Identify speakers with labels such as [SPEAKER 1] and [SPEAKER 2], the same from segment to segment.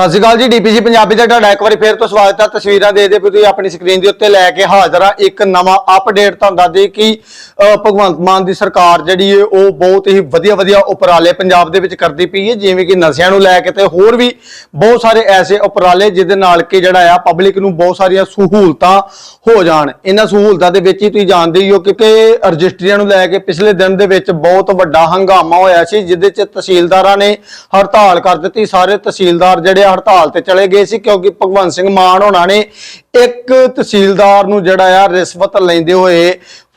[SPEAKER 1] ਸਤਿ ਸ਼੍ਰੀ ਅਕਾਲ ਜੀ, ਡੀਪੀਸੀ ਪੰਜਾਬੀ ਦਾ ਤੁਹਾਡਾ ਇੱਕ ਵਾਰੀ ਫੇਰ ਤੋਂ ਸਵਾਗਤ ਹੈ। ਤਸਵੀਰਾਂ ਦੇ ਦੇ ਤੁਸੀਂ ਆਪਣੀ ਸਕਰੀਨ ਦੇ ਉੱਤੇ ਲੈ ਕੇ ਹਾਜ਼ਰ ਆ। ਇੱਕ ਨਵਾਂ ਅਪਡੇਟ ਤੁਹਾਨੂੰ ਦੱਸਦੇ ਕਿ ਭਗਵੰਤ ਮਾਨ ਦੀ ਸਰਕਾਰ ਜਿਹੜੀ ਹੈ ਉਹ ਬਹੁਤ ਹੀ ਵਧੀਆ ਵਧੀਆ ਉਪਰਾਲੇ ਪੰਜਾਬ ਦੇ ਵਿੱਚ ਕਰਦੀ ਪਈ ਹੈ ਜਿਵੇਂ ਕਿ ਨਸ਼ਿਆਂ ਨੂੰ ਲੈ ਕੇ ਤੇ ਹੋਰ ਵੀ ਬਹੁਤ ਸਾਰੇ ਐਸੇ ਉਪਰਾਲੇ ਜਿਹਦੇ ਨਾਲ ਕਿ ਜਿਹੜਾ ਆ ਪਬਲਿਕ ਨੂੰ ਬਹੁਤ ਸਾਰੀਆਂ ਸਹੂਲਤਾਂ ਹੋ ਜਾਣ। ਇਹਨਾਂ ਸਹੂਲਤਾਂ ਦੇ ਵਿੱਚ ਹੀ ਤੁਸੀਂ ਜਾਣਦੇ ਹੀ ਹੋ ਕਿਉਂਕਿ ਰਜਿਸਟਰੀਆਂ ਨੂੰ ਲੈ ਕੇ ਪਿਛਲੇ ਦਿਨ ਦੇ ਵਿੱਚ ਬਹੁਤ ਵੱਡਾ ਹੰਗਾਮਾ ਹੋਇਆ ਸੀ, ਜਿਹਦੇ ਚ ਤਹਿਸੀਲਦਾਰਾਂ ਨੇ ਹੜਤਾਲ ਕਰ ਦਿੱਤੀ। ਸਾਰੇ ਤਹਿਸੀਲਦਾਰ ਜਿਹੜੇ ਹੜਤਾਲ ਤੇ ਚਲੇ ਗਏ ਸੀ ਕਿਉਂਕਿ ਭਗਵੰਤ ਸਿੰਘ ਮਾਨ ਹੋਣਾ ਨੇ ਇੱਕ ਤਹਿਸੀਲਦਾਰ ਨੂੰ ਜਿਹੜਾ ਆ ਰਿਸ਼ਵਤ ਲੈਂਦੇ ਹੋਏ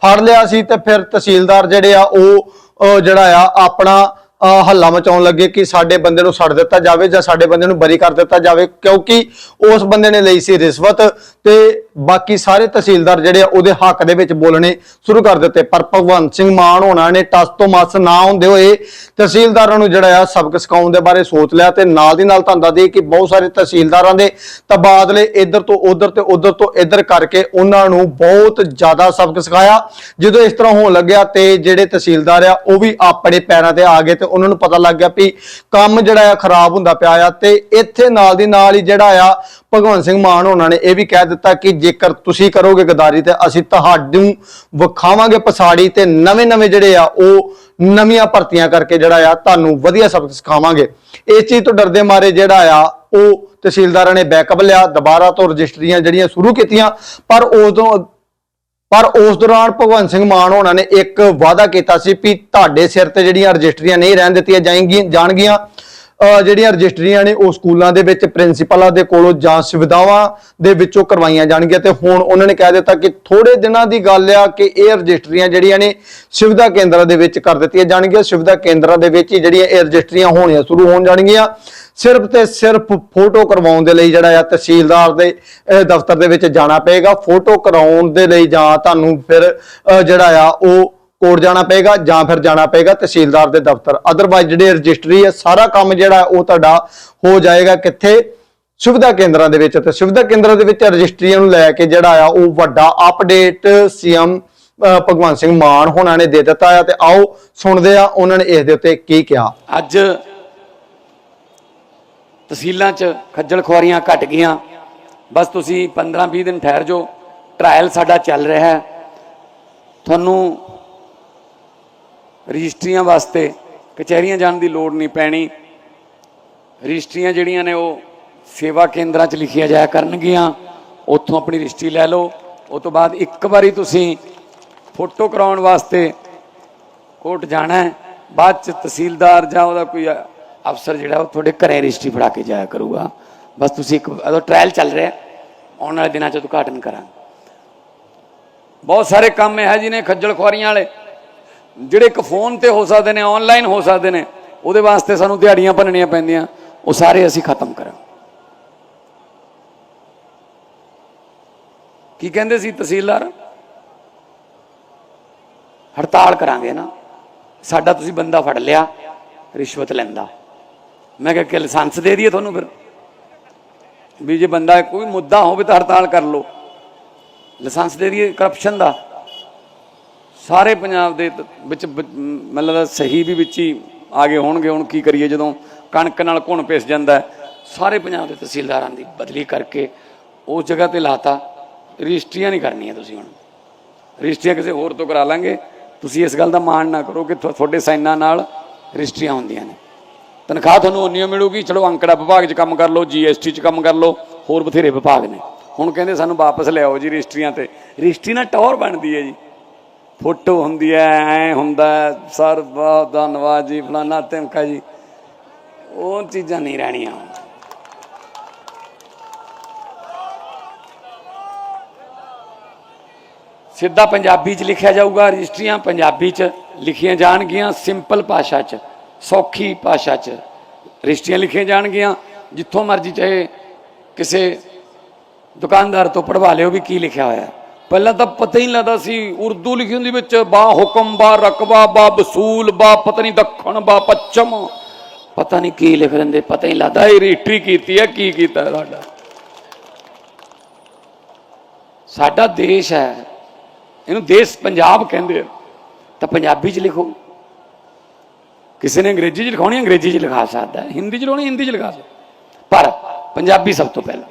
[SPEAKER 1] ਫੜ ਲਿਆ ਸੀ ਤੇ ਫਿਰ ਤਹਿਸੀਲਦਾਰ ਜਿਹੜੇ ਆ ਉਹ ਜਿਹੜਾ ਆ ਆਪਣਾ ਅਹ ਹੱਲਾ ਮਚਾਉਣ ਲੱਗੇ ਕਿ ਸਾਡੇ ਬੰਦੇ ਨੂੰ ਛੱਡ ਦਿੱਤਾ ਜਾਵੇ ਜਾਂ ਸਾਡੇ ਬੰਦੇ ਨੂੰ ਬਰੀ ਕਰ ਦਿੱਤਾ ਜਾਵੇ ਕਿਉਂਕਿ ਉਸ ਬੰਦੇ ਨੇ ਲਈ ਸੀ ਰਿਸ਼ਵਤ ਤੇ ਬਾਕੀ ਸਾਰੇ ਤਹਿਸੀਲਦਾਰ ਜਿਹੜੇ ਆ ਉਹਦੇ ਹੱਕ ਦੇ ਵਿੱਚ ਬੋਲਣੇ ਸ਼ੁਰੂ ਕਰ ਦਿੱਤੇ। ਪਰ ਭਗਵੰਤ ਸਿੰਘ ਮਾਨ ਹੋਣਾ ਨੇ ਟਸ ਤੋਂ ਮਸ ਨਾ ਹੁੰਦੇ ਹੋਏ ਤਹਿਸੀਲਦਾਰਾਂ ਨੂੰ ਜਿਹੜਾ ਆ ਸਬਕ ਸਿਖਾਉਣ ਦੇ ਬਾਰੇ ਸੋਚ ਲਿਆ ਤੇ ਨਾਲ ਦੀ ਨਾਲ ਤੁਹਾਨੂੰ ਦੱਸ ਕਿ ਬਹੁਤ ਸਾਰੇ ਤਹਿਸੀਲਦਾਰਾਂ ਦੇ ਤਬਾਦਲੇ ਇੱਧਰ ਤੋਂ ਉੱਧਰ ਤੇ ਉੱਧਰ ਤੋਂ ਇੱਧਰ ਕਰਕੇ ਉਹਨਾਂ ਨੂੰ ਬਹੁਤ ਜ਼ਿਆਦਾ ਸਬਕ ਸਿਖਾਇਆ। ਜਦੋਂ ਇਸ ਤਰ੍ਹਾਂ ਹੋਣ ਲੱਗਿਆ ਤੇ ਜਿਹੜੇ ਤਹਿਸੀਲਦਾਰ ਆ ਉਹ ਵੀ ਆਪਣੇ ਪੈਰਾਂ ਤੇ ਆ ਗਏ ਤੇ ਉਹਨਾਂ ਨੂੰ ਪਤਾ ਲੱਗ ਗਿਆ ਵੀ ਕੰਮ ਜਿਹੜਾ ਆ ਖਰਾਬ ਹੁੰਦਾ ਪਿਆ ਆ ਤੇ ਇੱਥੇ ਨਾਲ ਦੀ ਨਾਲ ਹੀ ਜਿਹੜਾ ਆ ਭਗਵੰਤ ਸਿੰਘ ਮਾਨ ਉਹਨਾਂ ਨੇ ਇਹ ਵੀ ਕਹਿ ਦਿੱਤਾ ਕਿ ਜੇਕਰ ਤੁਸੀਂ ਕਰੋਗੇ ਗਦਾਰੀ ਤੇ ਅਸੀਂ ਤੁਹਾਨੂੰ ਵਿਖਾਵਾਂਗੇ ਪਸਾੜੀ ਤੇ ਨਵੇਂ-ਨਵੇਂ ਜਿਹੜੇ ਆ, ਉਹ ਨਵੀਆਂ ਭਰਤੀਆਂ ਕਰਕੇ ਜਿਹੜਾ ਆ, ਤੁਹਾਨੂੰ ਵਧੀਆ ਸਬਕ ਸਿਖਾਵਾਂਗੇ। ਇਸ ਚੀਜ਼ ਤੋਂ ਡਰਦੇ ਮਾਰੇ ਜਿਹੜਾ ਆ, ਉਹ ਤਹਿਸੀਲਦਾਰਾਂ ਨੇ ਬੈਕਅਪ ਲਿਆ, ਦੁਬਾਰਾ ਤੋਂ ਰਜਿਸਟਰੀਆਂ ਜਿਹੜੀਆਂ ਸ਼ੁਰੂ ਕੀਤੀਆਂ, ਪਰ ਉਦੋਂ ਪਰ ਉਸ ਦੌਰਾਨ ਭਗਵੰਤ ਸਿੰਘ ਮਾਨ ਹੋਣਾ ਨੇ ਇੱਕ ਵਾਅਦਾ ਕੀਤਾ ਸੀ ਵੀ ਤੁਹਾਡੇ ਸਿਰ ਤੇ ਜਿਹੜੀਆਂ ਰਜਿਸਟਰੀਆਂ ਨਹੀਂ ਰਹਿਣ ਦਿੱਤੀਆਂ ਜਾਣਗੀਆਂ ਜਾਣਗੀਆਂ। ਜਿਹੜੀਆਂ ਰਜਿਸਟਰੀਆਂ ਨੇ ਉਹ ਸਕੂਲਾਂ ਦੇ ਵਿੱਚ, ਪ੍ਰਿੰਸੀਪਲਾਂ ਦੇ ਕੋਲੋਂ ਜਾਂ ਸੁਵਿਧਾਵਾਂ ਦੇ ਵਿੱਚੋਂ ਕਰਵਾਈਆਂ ਜਾਣਗੀਆਂ ਤੇ ਹੁਣ ਉਹਨਾਂ ਨੇ ਕਹਿ ਦਿੱਤਾ ਕਿ ਥੋੜੇ ਦਿਨਾਂ ਦੀ ਗੱਲ ਆ ਕਿ ਇਹ ਰਜਿਸਟਰੀਆਂ ਜਿਹੜੀਆਂ ਨੇ ਸੁਵਿਧਾ ਕੇਂਦਰਾਂ ਦੇ ਵਿੱਚ ਕਰ ਦਿੱਤੀਆਂ ਜਾਣਗੀਆਂ। ਸੁਵਿਧਾ ਕੇਂਦਰਾਂ ਦੇ ਵਿੱਚ ਹੀ ਜਿਹੜੀਆਂ ਇਹ ਰਜਿਸਟਰੀਆਂ ਹੋਣੀਆਂ ਸ਼ੁਰੂ ਹੋਣ ਜਾਣਗੀਆਂ। ਸਿਰਫ ਤੇ ਸਿਰਫ ਫੋਟੋ ਕਰਵਾਉਣ ਦੇ ਲਈ ਜਿਹੜਾ ਆ ਤਹਿਸੀਲਦਾਰ ਦੇ ਦਫ਼ਤਰ ਦੇ ਵਿੱਚ ਜਾਣਾ ਪਏਗਾ। ਫੋਟੋ ਕਰਾਉਣ ਦੇ ਲਈ ਜਾਂ ਤੁਹਾਨੂੰ ਫਿਰ ਜਿਹੜਾ ਆ ਉਹ ਕੋਰਟ ਜਾਣਾ ਪਏਗਾ ਜਾਂ ਫਿਰ ਜਾਣਾ ਪਏਗਾ ਤਹਿਸੀਲਦਾਰ ਦੇ ਦਫ਼ਤਰ। ਅਦਰਵਾਈਜ਼ ਜਿਹੜੀ ਰਜਿਸਟਰੀ ਹੈ, ਸਾਰਾ ਕੰਮ ਜਿਹੜਾ ਉਹ ਤੁਹਾਡਾ ਹੋ ਜਾਏਗਾ ਕਿੱਥੇ? ਸੁਵਿਧਾ ਕੇਂਦਰਾਂ ਦੇ ਵਿੱਚ। ਤੇ ਸੁਵਿਧਾ ਕੇਂਦਰਾਂ ਦੇ ਵਿੱਚ ਰਜਿਸਟਰੀਆਂ ਨੂੰ ਲੈ ਕੇ ਜਿਹੜਾ ਆ, ਉਹ ਵੱਡਾ ਅਪਡੇਟ ਸੀਐਮ ਭਗਵੰਤ ਸਿੰਘ ਮਾਨ ਹੋਣਾ ਨੇ ਦੇ ਦਿੱਤਾ ਆ। ਤੇ ਆਓ ਸੁਣਦੇ ਆ ਉਹਨਾਂ ਨੇ ਇਸ ਦੇ ਉੱਤੇ ਕੀ ਕਿਹਾ।
[SPEAKER 2] ਅੱਜ ਤਹਿਸੀਲਾਂ 'ਚ ਖੱਜਲ ਖੁਆਰੀਆਂ ਘਟ ਗਈਆਂ। ਬਸ ਤੁਸੀਂ 15-20 ਦਿਨ ਠਹਿਰ ਜਾਓ। ਟ੍ਰਾਇਲ ਸਾਡਾ ਚੱਲ ਰਿਹਾ ਹੈ। ਤੁਹਾਨੂੰ ਰਜਿਸਟਰੀਆਂ ਵਾਸਤੇ ਕਚਹਿਰੀਆਂ ਜਾਣ ਦੀ ਲੋੜ ਨਹੀਂ ਪੈਣੀ। ਰਜਿਸਟਰੀਆਂ ਜਿਹੜੀਆਂ ਨੇ ਉਹ ਸੇਵਾ ਕੇਂਦਰਾਂ 'ਚ ਲਿਖੀਆਂ ਜਾਇਆ ਕਰਨਗੀਆਂ। ਉੱਥੋਂ ਆਪਣੀ ਰਜਿਸਟਰੀ ਲੈ ਲਓ। ਉਸ ਤੋਂ ਬਾਅਦ ਇੱਕ ਵਾਰੀ ਤੁਸੀਂ ਫੋਟੋ ਕਰਾਉਣ ਵਾਸਤੇ ਕੋਰਟ ਜਾਣਾ ਬਾਅਦ ਚ ਤਹਿਸੀਲਦਾਰ ਜਾਂ ਉਹਦਾ ਕੋਈ ਅਫਸਰ ਜਿਹੜਾ ਉਹ ਤੁਹਾਡੇ ਘਰੇ ਰਜਿਸਟਰੀ ਫੜਾ ਕੇ ਜਾਇਆ ਕਰੂਗਾ। ਬਸ ਤੁਸੀਂ ਇੱਕ ਉਹਦਾ ਟ੍ਰਾਇਲ ਚੱਲ ਰਿਹਾ। ਆਉਣ ਵਾਲੇ ਦਿਨਾਂ ਚ ਉਦਘਾਟਨ ਕਰਾਂਗੇ। ਬਹੁਤ ਸਾਰੇ ਕੰਮ ਹੈ ਜਿਹਨੇ ਖੱਜਲ ਖੁਆਰੀਆਂ ਵਾਲੇ। ਜਿਹੜੇ ਇੱਕ ਫੋਨ ਤੇ ਹੋ ਸਕਦੇ ਨੇ ਆਨਲਾਈਨ ਹੋ ਸਕਦੇ ਨੇ, ਉਹਦੇ ਵਾਸਤੇ ਸਾਨੂੰ ਦਿਹਾੜੀਆਂ ਭੰਨਣੀਆਂ ਪੈਂਦੀਆਂ, ਉਹ ਸਾਰੇ ਅਸੀਂ ਖਤਮ ਕਰਾਂ ਕੀ ਕਹਿੰਦੇ ਸੀ ਤਹਿਸੀਲਦਾਰ? ਹੜਤਾਲ ਕਰਾਂਗੇ ਨਾ। ਸਾਡਾ ਤੁਸੀਂ ਬੰਦਾ ਫੜ ਲਿਆ, ਰਿਸ਼ਵਤ ਲੈਂਦਾ। ਮੈਂ ਕਿਹਾ ਕਿ ਲਾਇਸੈਂਸ ਦੇ ਦਈਏ ਤੁਹਾਨੂੰ ਫਿਰ। ਵੀ ਜੇ ਬੰਦਾ ਕੋਈ ਮੁੱਦਾ ਹੋਵੇ ਤਾਂ ਹੜਤਾਲ ਕਰ ਲਓ। ਲਾਇਸੈਂਸ ਦੇ ਦਈਏ ਕਰਪਸ਼ਨ ਦਾ। ਸਾਰੇ ਪੰਜਾਬ ਦੇ ਤ- ਵਿੱਚ ਬ- ਮ- ਸਹੀ ਵੀ ਵਿੱਚ ਹੀ ਆ ਗਏ ਹੋਣਗੇ। ਹੁਣ ਕੀ ਕਰੀਏ ਜਦੋਂ ਕਣਕ ਨਾਲ ਘੁਣ ਪਿਸ ਜਾਂਦਾ ਸਾਰੇ ਪੰਜਾਬ ਦੇ ਤਹਿਸੀਲਦਾਰਾਂ ਦੀ ਬਦਲੀ ਕਰਕੇ ਉਸ ਜਗ੍ਹਾ ਤੇ ਲਾਤਾ। ਰਜਿਸਟਰੀਆਂ ਨਹੀਂ ਕਰਨੀਆਂ ਤੁਸੀਂ ਹੁਣ। ਰਜਿਸਟਰੀਆਂ ਕਿਸੇ ਹੋਰ ਤੋਂ ਕਰਾ ਲਾਂਗੇ। ਤੁਸੀਂ ਇਸ ਗੱਲ ਦਾ ਮਾਣ ਨਾ ਕਰੋ ਕਿ ਤੁਹਾਡੇ ਸਾਈਨਾਂ ਨਾਲ ਰਜਿਸਟਰੀਆਂ ਹੁੰਦੀਆਂ ਨੇ। ਤਨਖਾਹ ਤੁਹਾਨੂੰ ਉਨੀ ਓ ਮਿਲੂਗੀ। ਚਲੋ ਅੰਕੜਾ ਵਿਭਾਗ 'ਚ ਕੰਮ ਕਰ ਲਓ ਜੀਐਸਟੀ 'ਚ ਕੰਮ ਕਰ ਲਓ, ਹੋਰ ਬਥੇਰੇ ਵਿਭਾਗ ਨੇ। ਹੁਣ ਕਹਿੰਦੇ ਸਾਨੂੰ ਵਾਪਸ ਲਿਆਓ ਜੀ ਰਜਿਸਟਰੀਆਂ ਤੇ। ਰਜਿਸਟਰੀ ਨਾਲ ਟੌਰ ਬਣਦੀ ਹੈ ਜੀ। ਫੋਟੋ ਹੁੰਦੀ ਹੈ ਐ ਹੁੰਦਾ ਹੈ, ਸਰ ਬਹੁਤ ਧੰਨਵਾਦ ਜੀ ਫਲਾਨਾ ਧਮਕਾ ਜੀ। ਉਹ ਚੀਜ਼ਾਂ ਨਹੀਂ ਰਹਿਣੀਆਂ। ਸਿੱਧਾ ਪੰਜਾਬੀ 'ਚ ਲਿਖਿਆ ਜਾਊਗਾ ਰਜਿਸਟਰੀਆਂ ਪੰਜਾਬੀ 'ਚ ਲਿਖੀਆਂ ਜਾਣਗੀਆਂ ਸਿੰਪਲ ਭਾਸ਼ਾ 'ਚ ਸੌਖੀ ਭਾਸ਼ਾ 'ਚ। ਰਜਿਸਟਰੀਆਂ ਲਿਖੀਆਂ ਜਾਣਗੀਆਂ ਜਿੱਥੋਂ ਮਰਜ਼ੀ ਚਾਹੇ ਕਿਸੇ ਦੁਕਾਨਦਾਰ ਤੋਂ ਪੜਵਾ ਲਿਓ ਵੀ ਕੀ ਲਿਖਿਆ ਹੋਇਆ। ਹੈ। ਪਹਿਲਾਂ ਤਾਂ ਪਤਾ ਹੀ ਨਹੀਂ ਲੱਗਦਾ ਸੀ, ਉਰਦੂ ਲਿਖੀ ਹੁੰਦੀ ਵਿੱਚ, ਬਾ ਹੁਕਮ, ਬਾ ਰਕਬਾ, ਬਾ ਵਸੂਲ, ਬਾ ਪਤਾ ਨਹੀਂ ਦੱਖਣ, ਬਾ ਪੱਛਮ। ਪਤਾ ਨਹੀਂ ਕੀ ਲਿਖ ਦਿੰਦੇ, ਪਤਾ ਹੀ ਲੱਗਦਾ ਇਹ ਰੀਟਰੀ ਕੀਤੀ ਹੈ, ਕੀ ਕੀਤਾ ਸਾਡਾ। ਸਾਡਾ ਦੇਸ਼ ਹੈ, ਇਹਨੂੰ ਦੇਸ਼ ਪੰਜਾਬ ਕਹਿੰਦੇ ਆ। ਤਾਂ ਪੰਜਾਬੀ ਚ ਲਿਖੋ। ਕਿਸੇ ਨੇ ਅੰਗਰੇਜ਼ੀ ਚ ਲਿਖਾਉਣੀ, ਅੰਗਰੇਜ਼ੀ ਚ ਲਿਖਾ ਸਕਦਾ ਹਿੰਦੀ ਚ ਲਿਖਾਉਣੀ, ਹਿੰਦੀ ਚ ਲਿਖਾ ਸਕਦਾ ਪਰ ਪੰਜਾਬੀ ਸਭ ਤੋਂ ਪਹਿਲਾਂ।